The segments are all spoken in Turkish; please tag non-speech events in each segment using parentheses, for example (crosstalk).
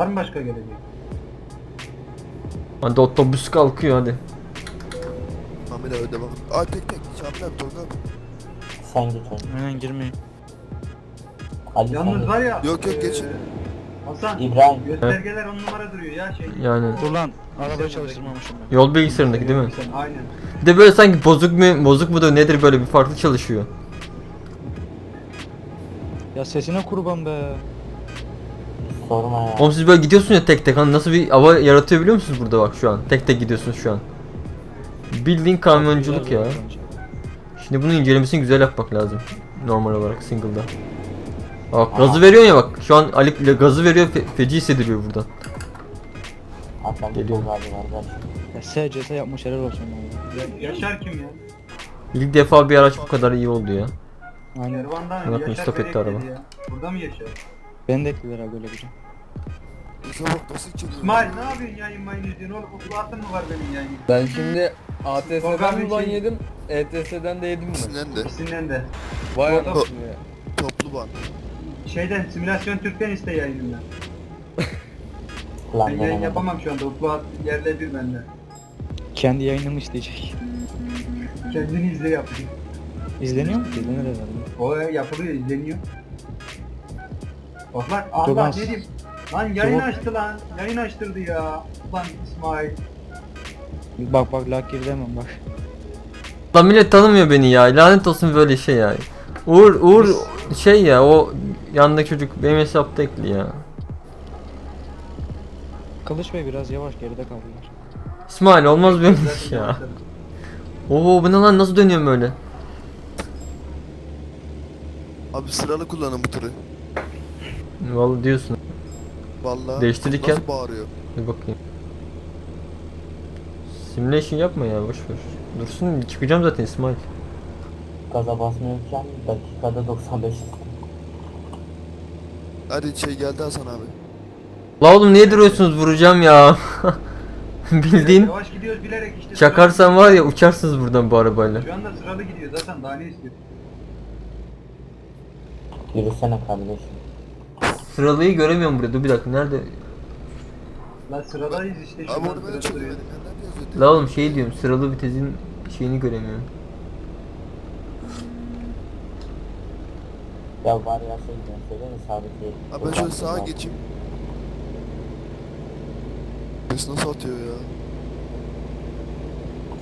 Var mı başka gelecek? Hadi otobüs kalkıyor hadi. Hamile öde bak. Aa tek tek. Abi Tolga. Sen git oğlum. Aynen girmeyin. Sen Yalnız var ya. Yok, yok, eee, geç. Hasan. İbrahim. Göstergeler on numara duruyor ya şey. Yani Dur lan. Arabayı çalıştırmamışım ben. yol bilgisayarındaki değil mi? Aynen. Bir de böyle sanki bozuk mu bozuk mu da nedir böyle bir farklı çalışıyor. Ya sesine kurban be. Sorma ya. Oğlum siz böyle gidiyorsunuz ya tek tek hani nasıl bir hava yaratıyor biliyor musunuz burada bak şu an? Tek tek gidiyorsunuz şu an. Bildiğin kamyonculuk ya. Şimdi bunun incelemesini güzel yapmak lazım. Normal olarak single'da. Bak gazı veriyor ya bak. Şu an Ali ile gazı veriyor fe- feci hissediliyor burada. Hatta bir Geliyor. Abi var. Ya SCS yapmış helal olsun. Ya, Yaşar kim ya? İlk defa bir araç bu kadar iyi oldu ya. Aynen. Kervandan beni etti araba. ya. Burada mı Yaşar? Ben de eklediler abi böyle bir şey. Nasıl içeriyor. İsmail ne yapıyorsun yayın mayın izliyorsun oğlum? Kulağın mı var benim yayın? Ben şimdi ATS'den mi ban şey- yedim, ETS'den de yedim mi? İkisinden de. İkisinden de. Vay Tolga- anasını ya. Toplu ban. Şeyden simülasyon Türk'ten iste yayınımdan. (laughs) Lan Ben ben yayın yapamam şu anda. Upload yerle bir bende. Kendi yayınımı isteyecek. Kendini izle yapıyor. İzleniyor mu? İzlenir herhalde. O yapılıyor, izleniyor. Bak lan, Dur Allah lan. ne diyeyim? Lan yayın Dur. açtı lan. Yayın açtırdı ya. Ulan İsmail. Bak bak lak girdi hemen bak. Lan millet tanımıyor beni ya. Lanet olsun böyle şey ya. Uğur Uğur şey ya o yandaki çocuk benim hesapta ekli ya. Kılıç Bey biraz yavaş geride kaldılar. İsmail olmaz böyle iş ya. Oo bu ne lan nasıl dönüyorum böyle? Abi sıralı kullanın bu tırı. Vallahi diyorsun. Vallahi. Değiştirirken- Nasıl bağırıyor. Bir bakayım. Simulation yapma ya boş ver. Dursun çıkacağım zaten İsmail. Gaza basmıyorken dakikada 95 Hadi şey geldi Hasan abi. La oğlum niye duruyorsunuz vuracağım ya. (laughs) Bildiğin Yavaş gidiyoruz bilerek işte. çakarsan var ya uçarsınız buradan bu arabayla. Şu anda sıralı gidiyor zaten daha ne istiyor? Yürüsene kardeşim. Sıralıyı göremiyorum burada. Dur bir dakika nerede? Lan sıradayız işte şu Abi an onu ben sırada de çok beğendim. La oğlum şey diyorum sıralı vitesin şeyini göremiyorum. Ya var ya şey ben söyleyeyim sabitleyelim. Abi ben şöyle sağa geçeyim. Ses nasıl atıyor ya?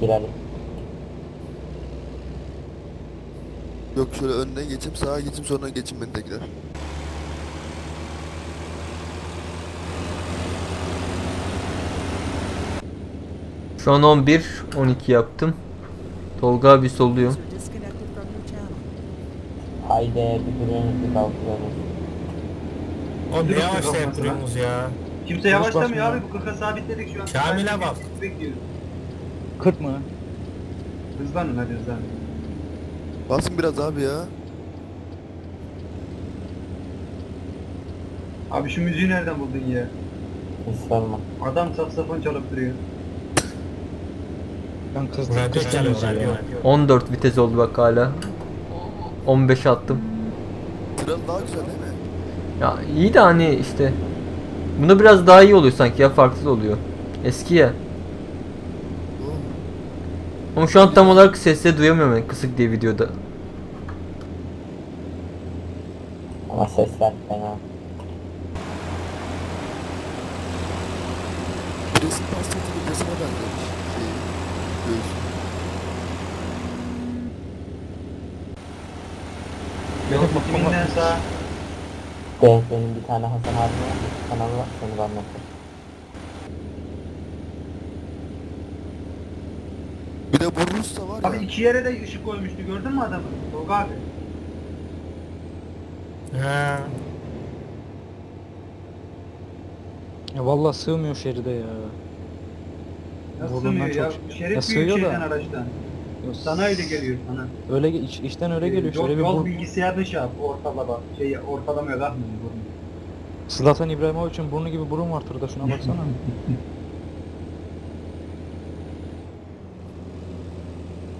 Girelim. Yok şöyle önden geçeyim sağa geçeyim sonra geçeyim ben tekrar. Şu an 11, 12 yaptım. Tolga abi soluyor. Haydi bir duruyorsunuz bir kalkıyorsunuz. Oğlum Dur ne yavaş yapıyorsunuz ya. Kimse yavaşlamıyor abi bu 40'a sabitledik şu an. Kamil'e bak. Bekliyoruz. 40 mı? Hızlanın hadi hızlanın. Basın biraz abi ya. Abi şu müziği nereden buldun ya? Hiç sorma. Adam saksafon çalıp duruyor. Ben kızdım. Radyo çalıyor radyo. 14 vites oldu bak hala. 15 attım. Sıralı daha güzel değil mi? Ya iyi de hani işte. Bunda biraz daha iyi oluyor sanki ya farklı oluyor. Eski ya. Ama şu an tam olarak sesleri duyamıyorum ben kısık diye videoda. Ama sesler fena. Yol bitiminden sağ. Benim, benim bir tane Hasan abim var. Bir kanalı var. Seni anlatır. Bir de vurursa var ya. Abi iki yere de ışık koymuştu gördün mü adamı? Tolga abi. Ha. Ya vallahi sığmıyor şeride ya. Nasıl Burnundan sığmıyor ya? çok- Şerif Ya büyük sığıyor da. şeyden araçtan. Sana öyle geliyor sana. Öyle iç, içten öyle geliyor. Yol, Şöyle bir yol bilgisayarını şey yap, ortalama. Şey, ortalamaya bakmıyor burnu. Zlatan İbrahimovic'in burnu gibi burun var tırda şuna baksana. (laughs)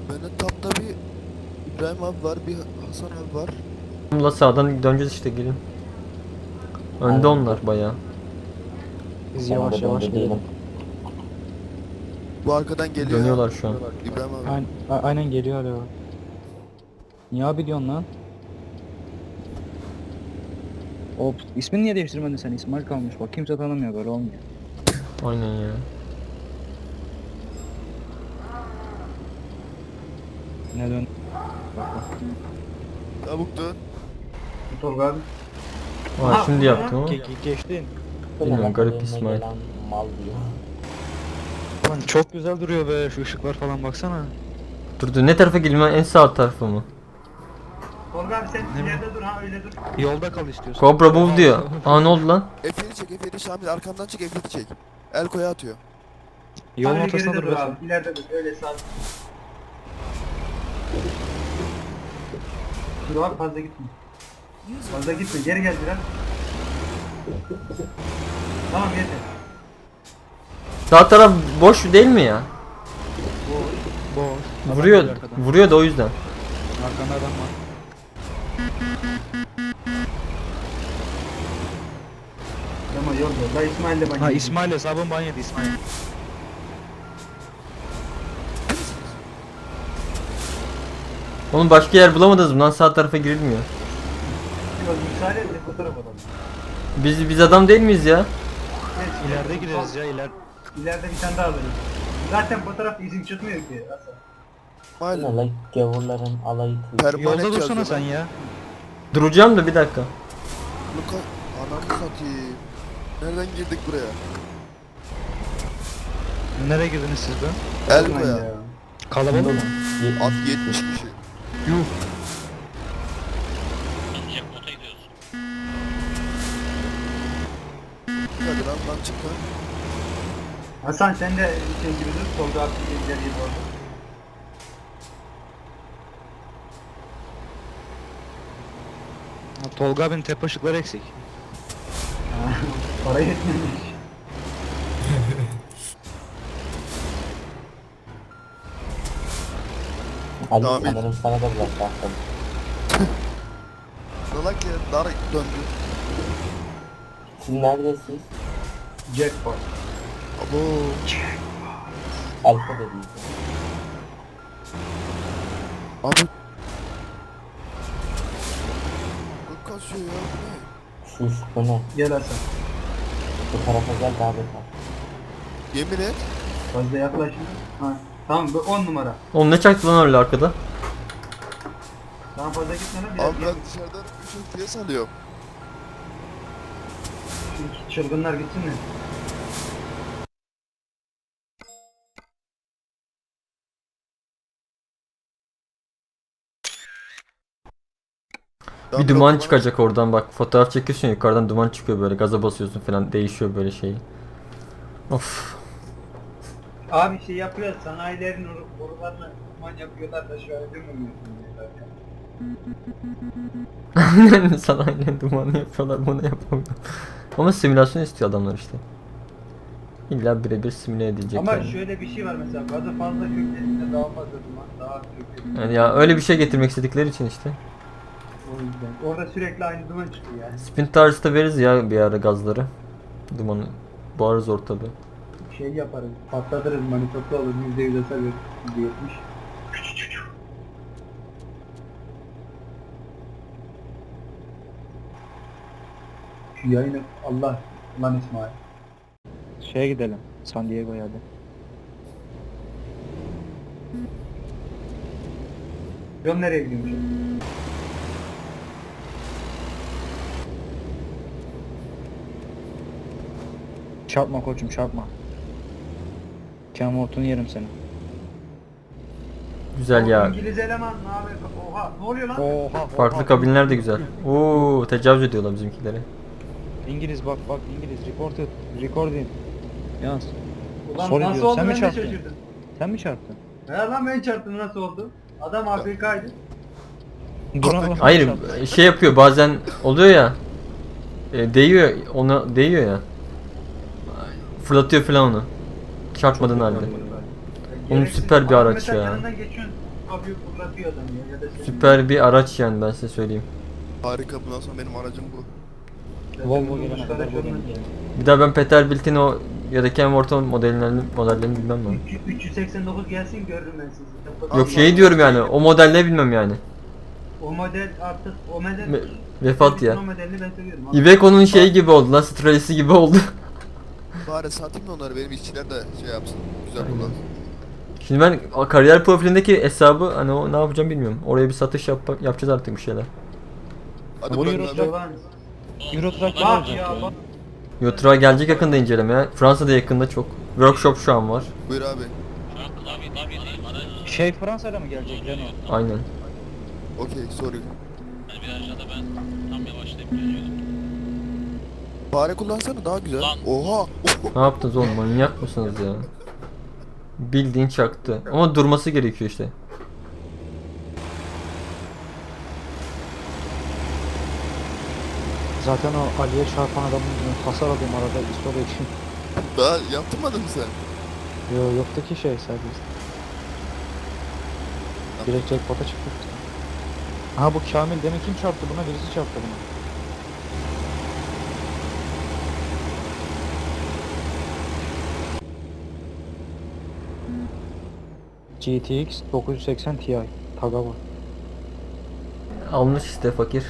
Benim tapta bir İbrahim abi var, bir Hasan abi var. La sağdan döneceğiz işte gelin. Önde onlar bayağı. Biz yavaş yavaş gidelim. Bu arkadan geliyor. Dönüyorlar şu an. İbrahim abi. Aynen, aynen geliyor hala. Niye abi diyorsun lan? Hop ismini niye değiştirmedin sen? İsmail kalmış bak kimse tanımıyor böyle olmuyor. Aynen ya. Ne dön? Çabuk dön. Tolga abi. Aa, şimdi yaptım ama. Ge- ge- geçtin. Bilmiyorum, garip İsmail. Mal diyor. Lan çok güzel duruyor be şu ışıklar falan baksana. Dur dur ne tarafa geleyim ben en sağ tarafı mı? Tolga abi sen ileride dur ha öyle dur. Yolda kal istiyorsan. Cobra move diyor. Aa ne oldu lan? F7 çek F7 Şamil arkamdan çık F7 çek. El koya atıyor. Yolun Sadece ortasında geride dur be abi. İleride dur öyle sağ. Dur abi fazla gitme. Fazla gitme geri gel biraz. Tamam yeter. Sağ taraf boş değil mi ya? Boş. Adam Vuruyor, vuruyor da o yüzden. Arkanda adam var. Ama yol yol. Da İsmail de bana. Ha İsmail hesabın ban yedi İsmail. Oğlum başka yer bulamadınız mı lan sağ tarafa girilmiyor. Yol müsaade et de bu tarafa da. Biz biz adam değil miyiz ya? Geç, İleride gideriz ya iler. İleride bir tane daha alırız. Zaten bu taraf izin çıkmıyor ki. İsmail Ne lan gavurların alayı permanet Yolda yazıyor dursana lan. sen ya. Duracağım da bir dakika. Luka anamı satayım. Nereden girdik buraya? Nereye girdiniz siz be? El Aman ya. Kalabalık mı? At 70 kişi. Yuh. Hadi lan lan çık lan. Hasan sen de şey gibi dur. Tolga abi ileriye doğru. Ha, Tolga abinin tepe ışıkları eksik. (laughs) Para yetmemiş. (laughs) Ali Tamam, iyi. sanırım sana da biraz baktım. (laughs) Salak ya dar döndü. Siz neredesiniz? Jackpot. Abo. Alfa. Abi. Çok kasıyor ya bu? Şu ışık bu ne? Gel Hasan. Bu tarafa gel daha beter. Yemin et. Fazla yaklaşma. Ha. Tamam bu 10 numara. Oğlum ne çaktı lan öyle arkada? Tamam fazla gitme lan. Abi ben dışarıdan 3 FPS alıyorum. Şu Çılgınlar gitsin mi? Bir duman bloklamana- çıkacak oradan bak. Fotoğraf çekiyorsun yukarıdan duman çıkıyor böyle. Gaza basıyorsun falan değişiyor böyle şey. Of. Abi şey yapıyor sanayilerin or- oralarını duman yapıyorlar da şu an ödemiyorsun diyorlar ya. Sana (laughs) aynen dumanı yapıyorlar bunu yapamıyor. Ama simülasyon istiyor adamlar işte. İlla birebir simüle edilecek Ama yani. şöyle bir şey var mesela gazı fazla köklediğinde daha fazla duman daha az köklediğinde. Yani ya öyle bir şey getirmek istedikleri için işte. O yüzden. Orada sürekli aynı duman çıkıyor yani. Spin tarzı da veririz ya bir ara gazları. Dumanı boğarız ortalığı. Şey yaparız, patlatırız manitoplu olur, yüzde yüz hasar verir, yüzde yetmiş. Şu yayını Allah, lan İsmail. Şeye gidelim. San Diego'ya hadi. Yol nereye gidiyormuş? Çarpma koçum çarpma. Kem ortunu yerim seni. Güzel ya. İngiliz eleman ne haber? Oha ne oluyor lan? Oha. Farklı kabinler de güzel. Oo tecavüz ediyorlar bizimkileri. İngiliz bak bak İngiliz reported recording. Yaz. Ulan sorry nasıl diyor, oldu sen mi de çarptın? şaşırdım. Sen mi çarptın? He lan ben çarptım nasıl oldu? Adam Afrika'ydı. Duran Hayır şey yapıyor bazen oluyor ya. E, değiyor ona değiyor ya. Fırlatıyor falan onu. Çarpmadığın halde. Oğlum Gereksiz. süper bir araç ya. yanından geçiyorsun, kapıyı fırlatıyor adam ya. ya da senin- Süper bir araç yani ben size söyleyeyim. Harika bundan sonra benim aracım bu. Volvo gelene kadar bu. Bir daha ben Peterbilt'in o ya da Kenworth'un modellerini, modellerini bilmem ben. Üç- 389 gelsin görürüm ben sizi. Yok şey diyorum yani o model ne bilmem yani. O model artık o model Me- vefat ya. O modelini ben seviyorum. Iveco'nun şeyi gibi oldu lan Stralis'i gibi oldu. Bari satayım da onları benim işçiler de şey yapsın. Güzel Aynen. kullansın. Şimdi ben kariyer profilindeki hesabı hani o ne yapacağım bilmiyorum. Oraya bir satış yap yapacağız artık bir şeyler. Hadi Bu bırakın Euro abi. Ulan, Euro Truck ne Bak ya ya? bak. Yotra gelecek yakında incelemeye. Fransa'da yakında çok. Workshop şu an var. Buyur abi. Şey Fransa'da mı gelecek Renault? Aynen. Okey sorry. Fare kullansana daha güzel. Oha. (laughs) Ne yaptınız oğlum manyak mısınız ya? Bildiğin çaktı. Ama durması gerekiyor işte. Zaten o Ali'ye çarpan adamın hasar alıyorum arada istore için. Daha yaptırmadın mı sen? Yo yoktu ki şey serbest. Direkt jackpot'a çıktık. Aha bu Kamil demek kim çarptı buna? Birisi çarptı buna. GTX 980 Ti Tagawa. Almış işte fakir.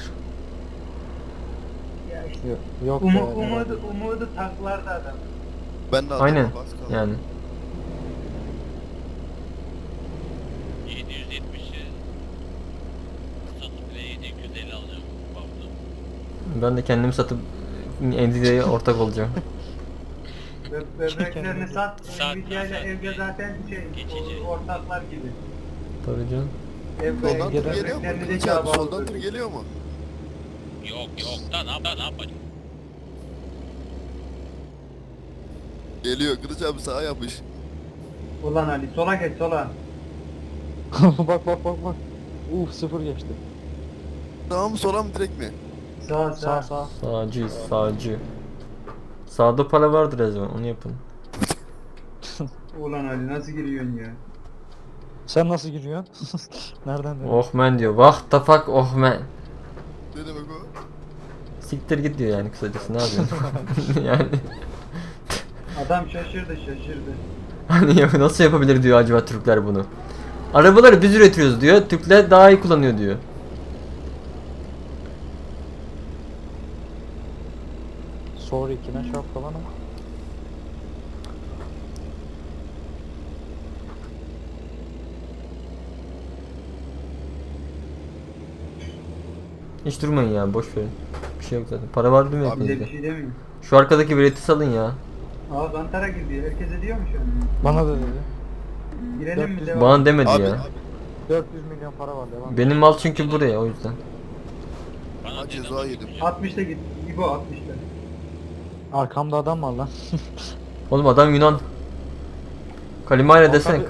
Ya işte Yok, yok umu, be, umudu, umudu taklarda adam. Ben de aldım. Aynen. kaldı. Yani. 770'i satıp ve 750 alacağım bu hafta. Ben de kendimi satıp Nvidia'ya ortak olacağım. (laughs) Bö- Böbreklerini sat. Sat, Nvidia ile sat. evde zaten şey Geçici. ortaklar gibi. Tabii canım. Ev Soldan böbreklerini geliyor mu? de Kılıç soldan tır geliyor mu? Yok yok da ne yap ne yapacağım? Geliyor. Kılıç abi sağa yapmış. Ulan Ali sola geç sola. (laughs) bak bak bak bak. Uf sıfır geçti. Tamam mı sola mı direkt mi? Sağ Sağ sağ. sağ. Sağcıyız sağcı. Sağda para vardır her zaman onu yapın. (laughs) Ulan Ali nasıl giriyorsun ya? Sen nasıl giriyorsun? (laughs) Nereden dedin? Oh man diyor. What the fuck oh man. Ne demek o? Siktir git diyor yani kısacası ne yapıyorsun? (laughs) yani Adam şaşırdı şaşırdı. hani ya nasıl yapabilir diyor acaba Türkler bunu. Arabaları biz üretiyoruz diyor. Türkler daha iyi kullanıyor diyor. Sorry ikine çarp falan ama. Hiç durmayın ya boş verin. Bir şey yok zaten. Para var değil mi Abi Bize bir hepinizde? şey demiyor. Şu arkadaki bileti salın ya. Aa Kantara girdi. Herkese diyor mu şu an? Bana da dedi. Girelim mi devam? Bana demedi Abi, ya. abi 400 milyon para var devam. Benim mal çünkü buraya o yüzden. Bana Ha, ceza yedim. 60'ta git. İbo 60'ta. Arkamda adam var lan. (laughs) Oğlum adam Yunan. Kalimayla desene.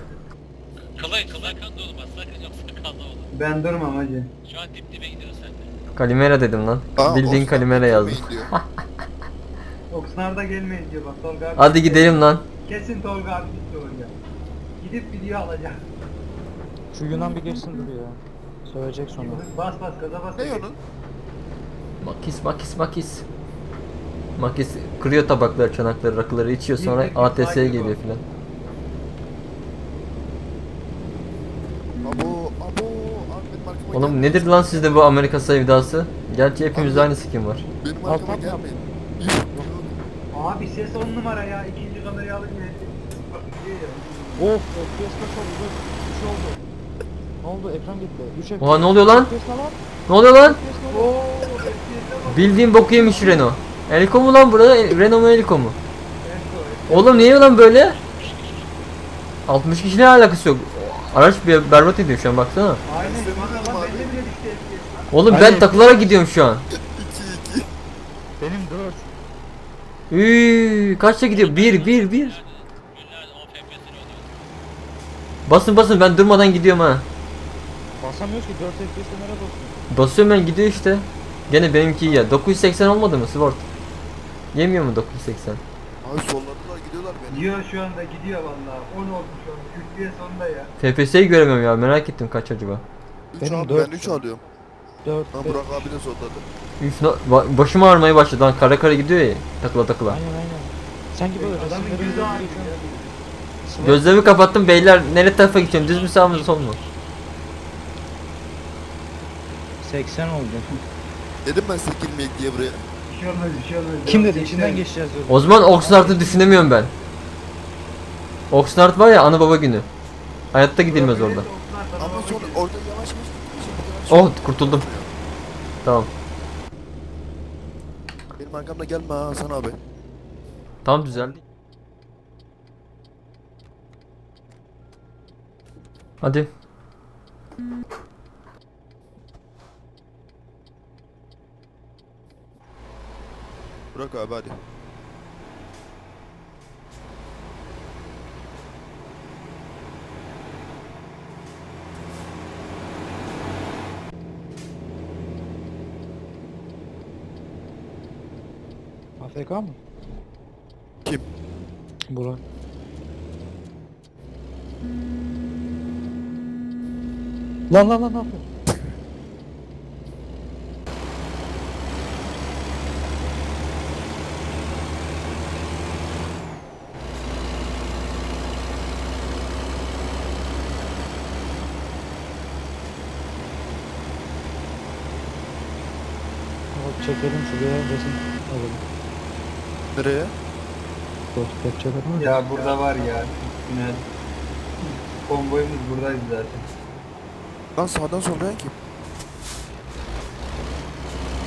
Kılay kılay kan da olmaz sakın yok sakallı olun. Ben durmam hacı. Şu an dip dibe gidiyor sende. Kalimera dedim lan. Aa, Bildiğin Osman Kalimera yazdım. diyor. (laughs) Oksnar'da gelmeyin diyor bak Tolga abi. Hadi gidelim lan. Kesin Tolga abi gitti oraya. Gidip video alacak. Şu Yunan bir geçsin duruyor. Söyleyecek sonra. Bas bas gaza bas. Ne onun? Makis makis makis. Makis kırıyor tabakları, çanakları, rakıları içiyor sonra ATS'ye geliyor filan. Oğlum nedir lan sizde bu Amerika sevdası? Gerçi hepimizde aynı skin var. Benim arkama gelmeyin. Abi ses 10 numara ya. İkinci kamerayı alın ya. Of FPS kaç oldu? 3 oldu. Ne oldu? Ekran gitti. 3 FPS. Oha ne oluyor lan? Ne oluyor lan? Oo, FPS'e bak. Bildiğin boku yemiş Renault. Elko mu lan burada? Renault mu Elko mu? Oğlum niye lan böyle? 60 kişiyle alakası yok. Araç bir berbat ediyor şu an baksana. Aynen. Oğlum ben Aynen. takılarak gidiyorum şu an. 2 2. Benim 4. Üy, kaçta gidiyor? 1 1 1. Günlerde 10 FPS'ini oluyor. Basın basın ben durmadan gidiyorum ha. Basamıyoruz ki 4 FPS'e nereye basıyorsun? Basıyorum ben gidiyor işte. Gene benimki iyi ya. 980 olmadı mı Sword? Yemiyor mu 980? Abi solladılar gidiyorlar beni. Diyor şu anda gidiyor vallahi. 10 oldu şu an. FPS onda ya. FPS'yi göremiyorum ya merak ettim kaç acaba. 3 Benim abi dört ben 3 şu an. alıyorum. 4 Lan Burak abi de solladı. Üf, na- ba- başım ağrımaya başladı lan kara kara gidiyor ya takıla takıla. Aynen aynen. Sanki böyle Adamın resimleri gözü ağrıyor ya. Gözlerimi kapattım beyler nereye tarafa gideceğim düz mü sağ mı sol mu? 80 oldu. Dedim ben size girmeyek diye buraya. Bir şey olmaz bir şey olmaz. Kim dedi içinden geçeceğiz diyor. O zaman Oxnard'ı düşünemiyorum ben. Oxnard var ya ana baba günü. Hayatta gidilmez orada. Ama sonra orada yavaş Oh kurtuldum. Tamam. Benim arkamda gelme ha Hasan abi. Tam düzeldi. Hadi. Burak abi hadi. AFK mı? Kim? Burak. Lan lan lan ne yapıyorsun? Bak çekelim şuraya resim alalım. Nereye? Dost yapacaklar Ya burada var ya. Tünel. Konvoyumuz buradaydı zaten. Lan sağdan soldan kim?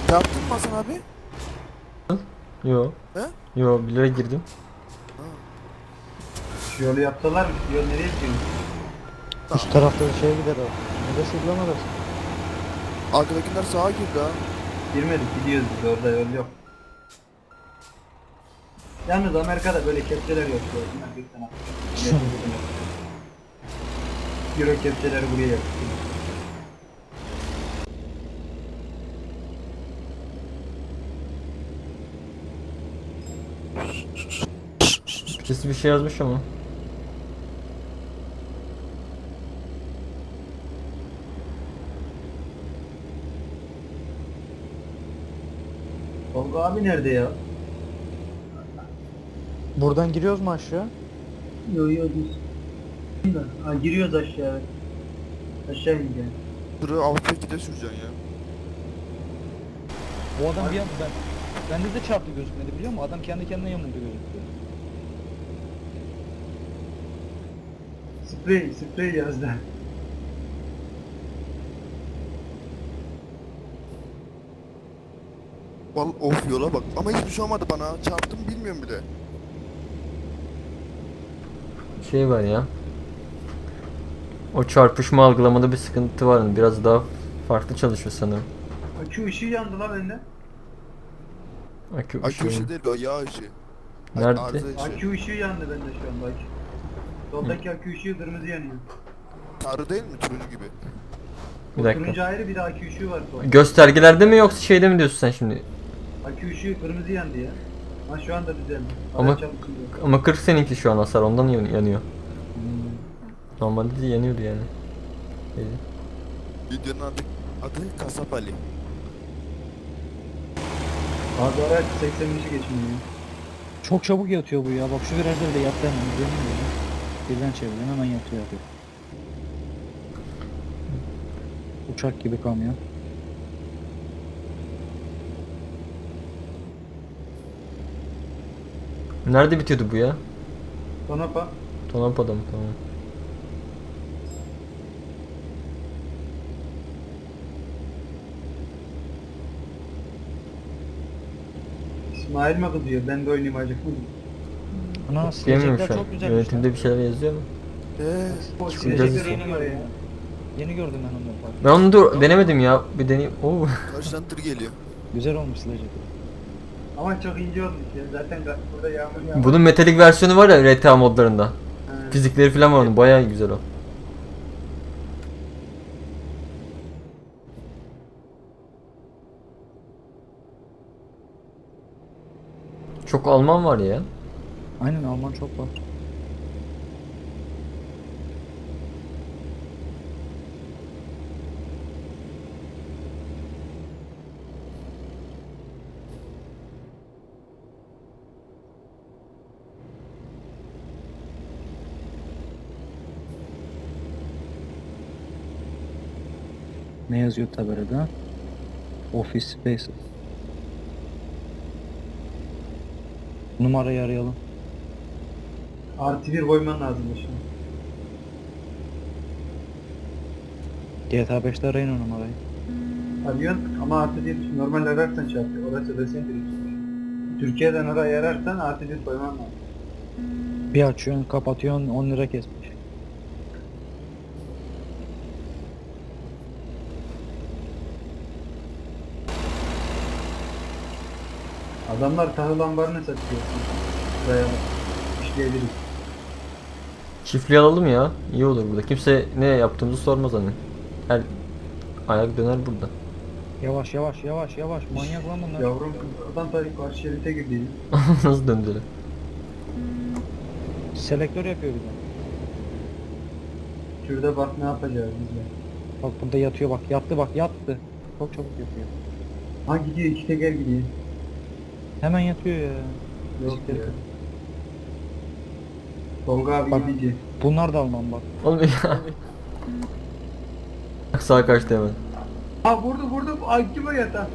Ne yaptın mı Hasan abi? Yo. He? Yo bilerek girdim. Şu yolu yaptılar mı? Şu yol nereye gidiyor? Üst tarafta bir şeye gider o. Neresi lan orası? Arkadakiler sağa girdi ha. Girmedik gidiyoruz biz orada yol yok. Yalnız Amerika'da böyle kepçeler yok. Bunlar bir tane. (laughs) Euro kepçeleri buraya yapıyor. Birisi bir şey yazmış ama. Tolga abi nerede ya? Buradan giriyoruz mu aşağı? Yo yo biz. Ha giriyoruz aşağı. Aşağı ineceğiz. Tırı Avrupa 2'de süreceksin ya. O adam bir an ben bende de çarptı gözükmedi biliyor musun? Adam kendi kendine yamuldu gözüktü. Sprey, sprey yazdı. Vallahi of yola bak. Ama hiçbir şey olmadı bana. Çarptım bilmiyorum bile. Şey var ya. O çarpışma algılamada bir sıkıntı var. Biraz daha farklı çalışıyor sanırım. Akü ışığı yandı lan bende. Akü, Akü ışığı. ışığı değil o yağ ışığı. Nerede? arıza ışığı. Akü ışığı yandı bende şu anda akü. Soldaki akü ışığı kırmızı yanıyor. Sarı değil mi? Turuncu gibi. Bir dakika. Turuncu ayrı bir de akü ışığı var sonra. Göstergelerde mi yoksa şeyde mi diyorsun sen şimdi? Akü ışığı kırmızı yandı ya. Ha şu anda düzeldi. Ama-. Ama 40 seninki şu an hasar ondan yan- yanıyor. Normalde de yanıyordu yani. Öyle. Videonun adı, adı Kasap Ali. Abi araç 85'i geçmiyor. Çok çabuk yatıyor bu ya. Bak şu virajları da yattı hemen. Birden çevirdim hemen yatıyor yatıyor. Uçak gibi kamyon. Nerede bitiyordu bu ya? Tonapa. Tonampa'da mı? Tamam. İsmail mi kızıyor? Ben de oynayayım acık. Ana silecekler şu an. çok güzelmiş. Yönetimde bir şeyler yazıyor mu? Eee silecekler yeni var ya. Yeni gördüm ben bak. Ben onu da denemedim ya. Bir deneyim. Oo. karşıdan tır geliyor. Güzel olmuş silecekler. Ama çok ince olmuş ya. Zaten burada yağmur yağmur. Bunun metalik versiyonu var ya RTA modlarında. Ha. Fizikleri falan var onun. Bayağı güzel o. Çok Alman var ya. Aynen Alman çok var. Ne yazıyor tabelada? Office Space. Numarayı arayalım. Artı bir koyman lazım şimdi. GTA 5'te arayın o numarayı. Arıyorsun ama artı bir normal ararsan şey yapıyor. Orası da sen Türkiye'den orayı ararsan artı bir koyman lazım. Bir açıyorsun kapatıyorsun 10 lira kesmiş. Adamlar tahıl ambarını satıyor. Buraya işleyebiliriz. Çiftliği alalım ya. İyi olur burada. Kimse ne yaptığımızı sormaz hani. Her ayak döner burada. Yavaş yavaş yavaş yavaş manyak lan bunlar. Yavrum adam tabii karşı şerite girdi. (laughs) Nasıl döndüler? Selektör yapıyor bir de. Şurada bak ne yapacağız biz. Bak burada yatıyor bak yattı bak yattı. Çok çabuk yapıyor. Ha gidiyor iki teker gidiyor. Hemen yatıyor ya. Yok ya. Tolga abi Bak. gidici. Bunlar da Alman bak. Oğlum ya. Sağ kaçtı hemen. Ha vurdu vurdu. Ay kim o yata?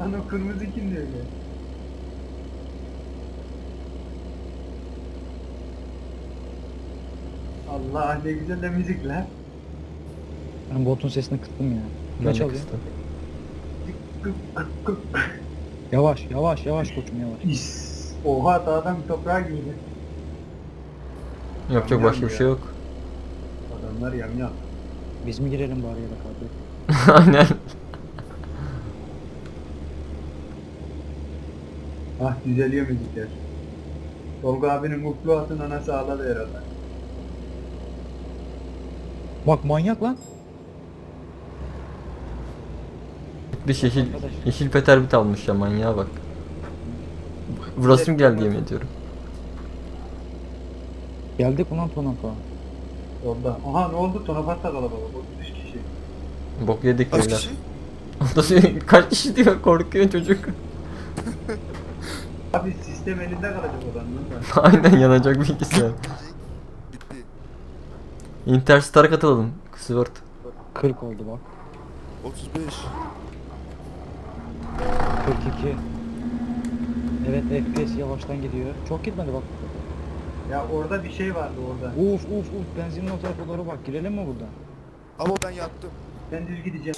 Lan o kırmızı kimdi öyle? Allah ne güzel de müzik lan. Ben botun sesini kıstım ya. Ben Ne de çalıyor? kıstım. Yavaş yavaş yavaş koçum yavaş. İs. Oha dağdan toprağa girdi. Yapacak başka bir şey yok. Adamlar yamyam. Biz mi girelim bari ya da kardeş? (laughs) Aynen. Ah düzeliyor müzikler. Tolga abinin mutlu atın anası ağladı herhalde. Bak manyak lan. Bir yeşil, yeşil peterbit almış ya manyağa bak. Burası mı geldi yemin ediyorum. Geldik ulan Tonapa. Yolda. Aha ne oldu? Tonapat'ta kalabalık. 33 kişi. Bok yedik Kaç beyler. kişi? (laughs) Nasıl kaç kişi diyor korkuyor çocuk. Abi sistem elinde kalacak odanın da. (laughs) Aynen yanacak bilgisayar. Bitti. Interstar'a katılalım. Sword. 40 oldu bak. 35. 42. Evet FPS yavaştan gidiyor. Çok gitmedi bak. Ya orada bir şey vardı orada. Uf uf uf benzinin o tarafa doğru bak. Girelim mi burada? Ama ben yattım. Ben düz gideceğim.